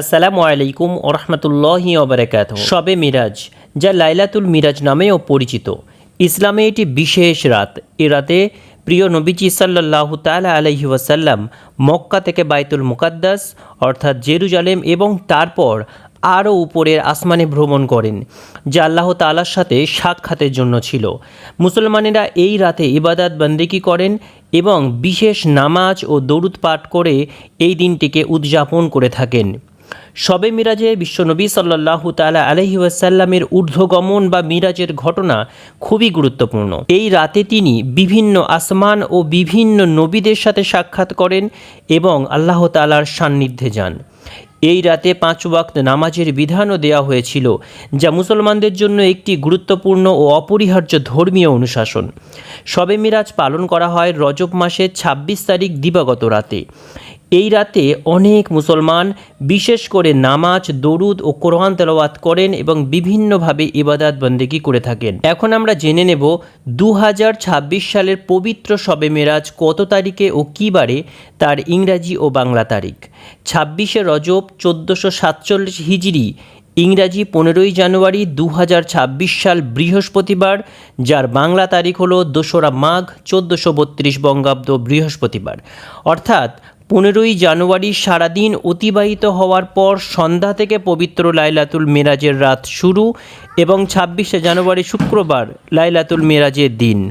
আসসালামু আলাইকুম ওরহমতুল্লাহি ওবরাকাত শবে মিরাজ, যা লাইলাতুল মিরাজ নামেও পরিচিত। ইসলামে এটি বিশেষ রাত। এ রাতে প্রিয় নবীজি সাল্লাহ তালা আলহি ওয়াসাল্লাম মক্কা থেকে বাইতুল মুকাদ্দাস, অর্থাৎ জেরুজালেম এবং তারপর আরও উপরের আসমানে ভ্রমণ করেন, যা আল্লাহ তালার সাথে সাক্ষাতের জন্য ছিল। মুসলমানেরা এই রাতে ইবাদাত বন্দেকি করেন এবং বিশেষ নামাজ ও দরুদ পাঠ করে এই দিনটিকে উদযাপন করে থাকেন। শবে মিরাজে বিশ্বনবী সাল্লাহ তালা আলহি ওয়াসাল্লামের ঊর্ধ্বগমন বা মিরাজের ঘটনা খুবই গুরুত্বপূর্ণ। এই রাতে তিনি বিভিন্ন আসমান ও বিভিন্ন নবীদের সাথে সাক্ষাৎ করেন এবং আল্লাহ তালার সান্নিধ্যে যান। এই রাতে পাঁচ ওয়াক্ত নামাজের বিধানও দেওয়া হয়েছিল, যা মুসলমানদের জন্য একটি গুরুত্বপূর্ণ ও অপরিহার্য ধর্মীয় অনুশাসন। শবে মিরাজ পালন করা হয় রজব মাসের ২৬ তারিখ দিবাগত রাতে। এই রাতে অনেক মুসলমান, বিশেষ করে নামাজ, দরুদ ও কোরআন তেলাওয়াত করেন এবং বিভিন্নভাবে ইবাদাত বন্দেগি করে থাকেন। এখন আমরা জেনে নেব দু হাজার ছাব্বিশ সালের পবিত্র শবে মেরাজ কত তারিখে ও কী বারে, তার ইংরাজি ও বাংলা তারিখ। ছাব্বিশে রজব চোদ্দোশো সাতচল্লিশ হিজড়ি, ইংরাজি পনেরোই জানুয়ারি দু হাজার ছাব্বিশ সাল বৃহস্পতিবার, যার বাংলা তারিখ হলো দোসরা মাঘ চোদ্দোশো বত্রিশ বঙ্গাব্দ বৃহস্পতিবার। অর্থাৎ পনেরোই জানুয়ারি সারাদিন অতিবাহিত হওয়ার পর সন্ধ্যা থেকে পবিত্র লাইলাতুল মেরাজের রাত শুরু এবং ছাব্বিশে জানুয়ারি শুক্রবার লাইলাতুল মেরাজের দিন।